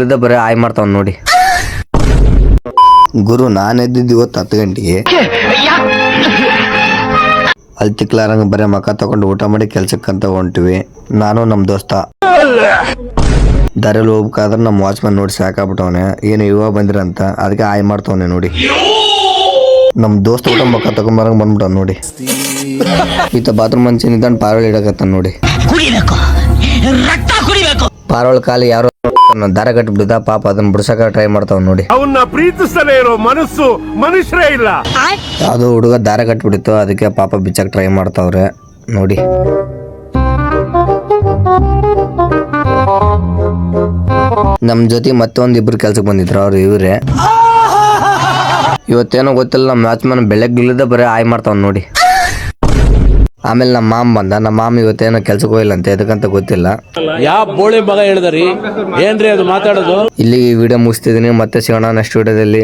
ಇಲ್ಲದ ಬರೀ ಆಯ್ ಮಾಡ್ತಾವ್ ನೋಡಿ. ಗುರು ನಾನು ಎದ್ದಿದ್ದು ಇವತ್ತು ಹತ್ತು ಗಂಟೆಗೆ. ಅಲ್ಲಿ ತಿಕ್ಲಾರಂಗ ಬರೀ ಮಕ ತಗೊಂಡು ಊಟ ಮಾಡಿ ಕೆಲ್ಸಕ್ಕಂತ ಹೊಂಟಿವಿ. ನಾನು ನಮ್ಮ ದೋಸ್ತ. ದಾರಿಯಲ್ಲಿ ಹೋಗ್ಬೇಕಾದ್ರೆ ನಮ್ಮ ವಾಚ್ಮನ್ ನೋಡಿ ಸಾಕಾಗ್ಬಿಟ್ಟವನೆ. ಏನು ಇವಾಗ ಬಂದಿರಂತ ಅದಕ್ಕೆ ಆಯ್ ಮಾಡ್ತವನೆ ನೋಡಿ. ನಮ್ಮ ದೋಸ್ತ ಊಟ ಮಕ್ಕ ತಗೊಂಬರಂಗ ಬಂದ್ಬಿಟ್ಟವ್ ನೋಡಿ. ಈತ ಬಾತ್ರೂಮ್ ಮಂಚಿ ನಿಂತ ಪಾರೋಳಿ ಇಡಕತ್ತ ನೋಡಿ. ಪಾರೋಳ ಕಾಲಿ ಯಾರೋ ದಾರ ಕಟ್ಬಿಡ್ದ ಪಾಪ ಅದನ್ನ ಬಿಡ್ಸಕ ಟ್ರೈ ಮಾಡ್ತಾವ್ ನೋಡಿ. ಅವನ್ನ ಪ್ರೀತಿಸದೇ ಇರೋ ಮನಸ್ಸು ಮನುಷ್ಯರೇ ಇಲ್ಲ. ಅದು ಹುಡುಗ ದಾರ ಕಟ್ಬಿಡಿತ್ತು ಅದಕ್ಕೆ ಪಾಪ ಬಿಚ್ಚಕ್ ಟ್ರೈ ಮಾಡ್ತಾವ್ರೆ ನೋಡಿ. ನಮ್ ಜೊತೆ ಮತ್ತೊಂದ್ ಇಬ್ರು ಕೆಲ್ಸಕ್ಕೆ ಬಂದಿದ್ರು ಅವ್ರು ಇವ್ರೆ. ಇವತ್ತೇನೋ ಗೊತ್ತಿಲ್ಲ ನಮ್ಮ ಮನ್ ಬೆಳಗ್ಗಿಲ್ಲದ ಬರೀ ಆಯ್ ಮಾಡ್ತಾವ್ ನೋಡಿ. ಆಮೇಲೆ ನಮ್ಮ ಮಾಮ್ ಬಂದ. ನಮ್ಮ ಮಾಮ್ ಇವತ್ತೇನೋ ಕೆಲ್ಸಕ್ಕೆ ಹೋಗಿಲ್ಲ ಅಂತ ಎದಕ್ಕಂತ ಗೊತ್ತಿಲ್ಲ. ಯಾವ ಬೋಳಿ ಮಗ ಹೇಳಿದ್ರಿ ಏನ್ರಿ ಅದು ಮಾತಾಡೋದು? ಇಲ್ಲಿ ಈ ವಿಡಿಯೋ ಮುಗಿಸ್ತಿದ್ದೀನಿ ಮತ್ತೆ ಸಿಗೋಣ ನೆಕ್ಸ್ಟ್ ವಿಡಿಯೋದಲ್ಲಿ